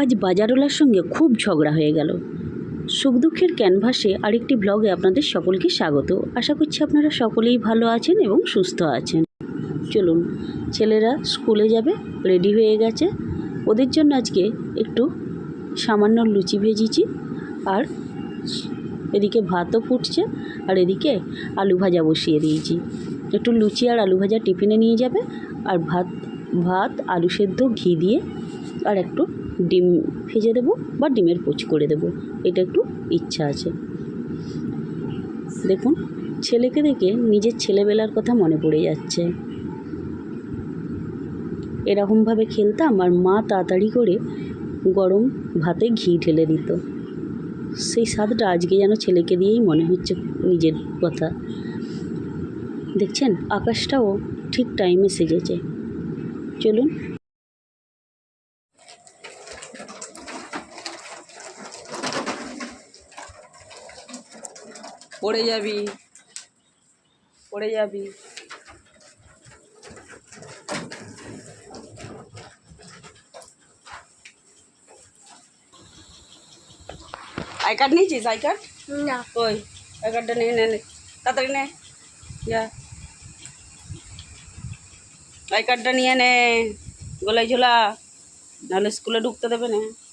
আজ বাজারওয়ালার সঙ্গে খুব ঝগড়া হয়ে গেল। সুখ দুঃখের ক্যানভাসে আরেকটি ব্লগে আপনাদের সকলকে স্বাগত। আশা করছি আপনারা সকলেই ভালো আছেন এবং সুস্থ আছেন। চলুন, ছেলেরা স্কুলে যাবে রেডি হয়ে গেছে। ওদের জন্য আজকে একটু সামান্য লুচি ভেজেছি আর এদিকে ভাতও ফুটছে আর এদিকে আলু ভাজা বসিয়ে দিয়েছি। একটু লুচি আর আলু ভাজা টিফিনে নিয়ে যাবে আর ভাত ভাত, আলু সেদ্ধ, ঘি দিয়ে আর একটু ডিম ভেজে দেবো বা ডিমের পোচ করে দেবো, এটা একটু ইচ্ছা আছে। দেখুন, ছেলেকে দেখে নিজের ছেলেবেলার কথা মনে পড়ে যাচ্ছে। এরকমভাবে খেলতাম আর মা তাড়াতাড়ি করে গরম ভাতে ঘি ঢেলে দিত। সেই স্বাদটা আজকে যেন ছেলেকে দিয়েই মনে হচ্ছে নিজের কথা। দেখছেন, আকাশটাও ঠিক টাইমে সেজেছে। চলুন। পড়ে যাবি। পড়ে যাবি। আই কার্ড নিয়েছিস? I card? না। ওই আই কার্ডটা নিয়ে নে। তাড়াতাড়ি নে। যা। আই কার্ডটা নিয়ে নে। গলায় ঝোলা। নাহলে স্কুলে ঢুকতে দেবে না।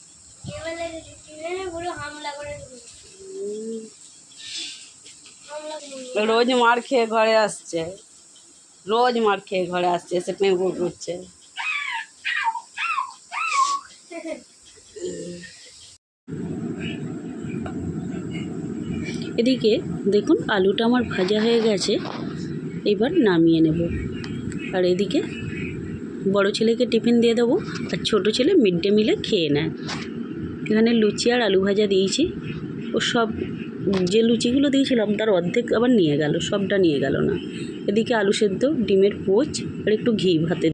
রোজ মার খেয়ে ঘরে আসছে। রোজ মার খেয়ে ঘরে আসছে, এসে পেঁপুর করছে। এদিকে দেখুন, আলুটা আমার ভাজা হয়ে গেছে, এবার নামিয়ে নেব। আর এদিকে বড় ছেলেকে টিফিন দিয়ে দেবো, আর ছোট ছেলে মিড ডে মিলে খেয়ে নেয়। এখানে লুচি আর আলু ভাজা দিয়েছি, ও সব যে লুচিগুলো দিয়েছিলাম তার অর্ধেক আবার নিয়ে গেল সবটা নিয়ে গেল না। এদিকে আলু সেদ্ধ ডিমের পোচ আর একটু ঘি ভাতে।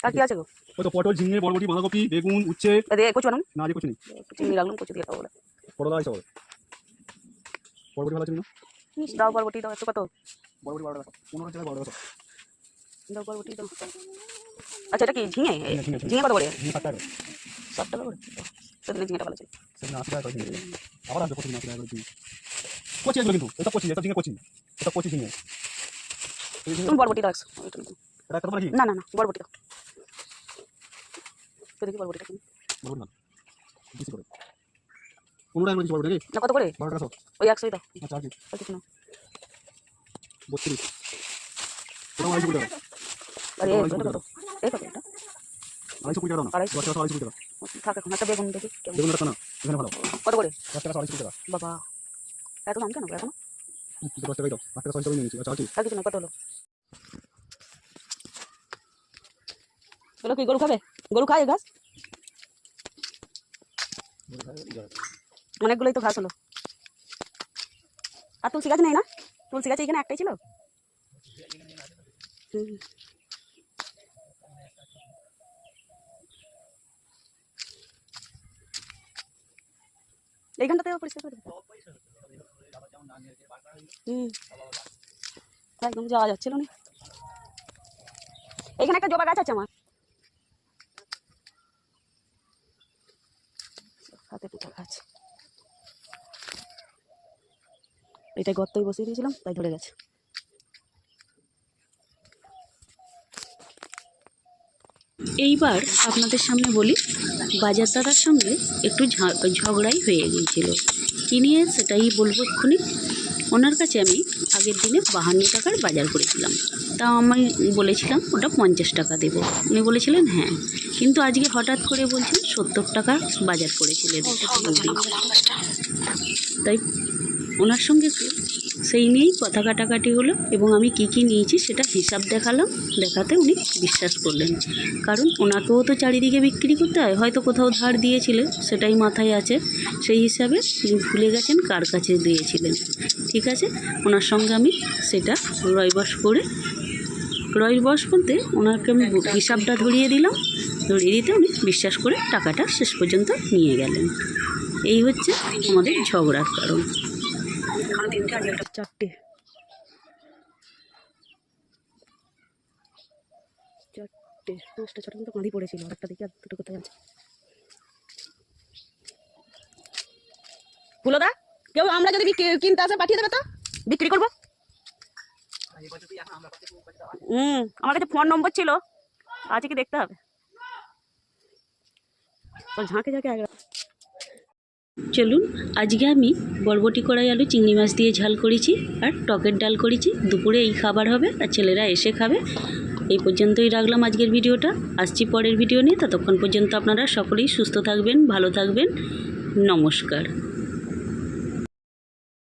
আর কি আছে গো? ওই তো পটল ঝিঙে বরবটি বাঁধাকপি বেগুন উচ্ছে। দিয়ে কচু না নেই। চিনি রাখলাম কচু দিয়ে খাব। বলে পটল আছে হবে বরবটি ভালো ছিল না? দাও বরবটি দাও একটু কত? বরবটি বারো টাকা। পনেরো টাকা বারো টাকা। দাও দাও। আচ্ছা এটা কি ঝিঙে? ঝিঙে, কত করে? ষাট টাকা করে। সেদিনে ঝিঙেটা ভালো ছিল। সেদিন আশি টাকা করে আবার আসবে প্রতিদিন আশি টাকা করে ঝিঙে। কচি এগুলো কিন্তু এটা কচি এটা ঝিঙে কচি। এটা কচি ঝিঙে। তুমি বরবটি দাও। এটা একটা নাকি? না না না বরবটি দাও। তো দেখি বরবটিটা কিনি। বরবটি না বেশি করে। পনেরো টাকা বরবটি নাকি? না কত করে? বারো টাকা ওই একশোই দাও। আচ্ছা আর কি? আর কিছু না। বত্রিশ। ওটা বাবা এত আচ্ছা কিছু না কত হলো কি গরু খাবে গরু খায় ঘাস অনেকগুলোই তো ঘাস হলো আর তুলসী গাছ নেই না তুলসী গাছ এখানে একটাই ছিল হুম। এইখানটাতেও পরিষ্কার করে হুম। একদম যাওয়া যাচ্ছিল না। এখানে একটা জবা গাছ আছে আমার। হাতে পোকা গাছ। এটা গর্তই বসিয়ে দিয়েছিলাম, তাই ধরে গেছে। এইবার আপনাদের সামনে বলি বাজার দাদার সঙ্গে একটু ঝগড়াই হয়ে গিয়েছিল। কী নিয়ে সেটাই বলব এক্ষুনি। ওনার কাছে আমি আগের দিনে বাহান্ন টাকার বাজার করেছিলাম। তাও আমি বলেছিলাম ওটা পঞ্চাশ টাকা দেবো। উনি বলেছিলেন হ্যাঁ। কিন্তু আজকে হঠাৎ করে বলছেন সত্তর টাকা বাজার করেছিলেন। তাই ওনার সঙ্গে সেই নিয়েই কথা কাটাকাটি হলো এবং আমি কি কি নিয়েছি সেটা হিসাব দেখালাম, দেখাতে উনি বিশ্বাস করলেন। কারণ ওনাকেও তো চারিদিকে বিক্রি করতে হয়, হয়তো কোথাও ধার দিয়েছিলেন, সেটাই মাথায় আছে। সেই হিসাবে উনি ভুলে গেছেন, কার কাছে দিয়েছিলেন? ঠিক আছে? ওনার সঙ্গে আমি সেটা রয়বশ করে, রয়বশ বলতে ওনাকে আমি হিসাবটা ধরিয়ে দিলাম, ধরিয়ে দিতে উনি বিশ্বাস করে টাকাটা শেষ পর্যন্ত নিয়ে গেলেন। এই হচ্ছে আমাদের ঝগড়ার কারণ। চারটে। চারটে। পাঁচটা ছটা মতো কাঁদি পড়েছিল, আর একটা দেখি আর দুটো কোথায় আছে। দা, কেউ আমরা যদি কিনতে আসে পাঠিয়ে দেবে তো? বিক্রি করব? হুম, আমার কাছে ফোন নম্বর ছিল, আছে কি দেখতে হবে? ঝাঁকে ঝাঁকে আগে চলুন, আজকে আমি বরবটি কড়াই আলু চিংড়ি মাছ দিয়ে ঝাল করেছি আর টকের ডাল করেছি। দুপুরে এই খাবার হবে আর ছেলেরা এসে খাবে। এই পর্যন্তই রাখলাম আজকের ভিডিওটা। আসছি পরের ভিডিও নিয়ে। ততক্ষণ পর্যন্ত আপনারা সকলেই সুস্থ থাকবেন, ভালো থাকবেন। নমস্কার।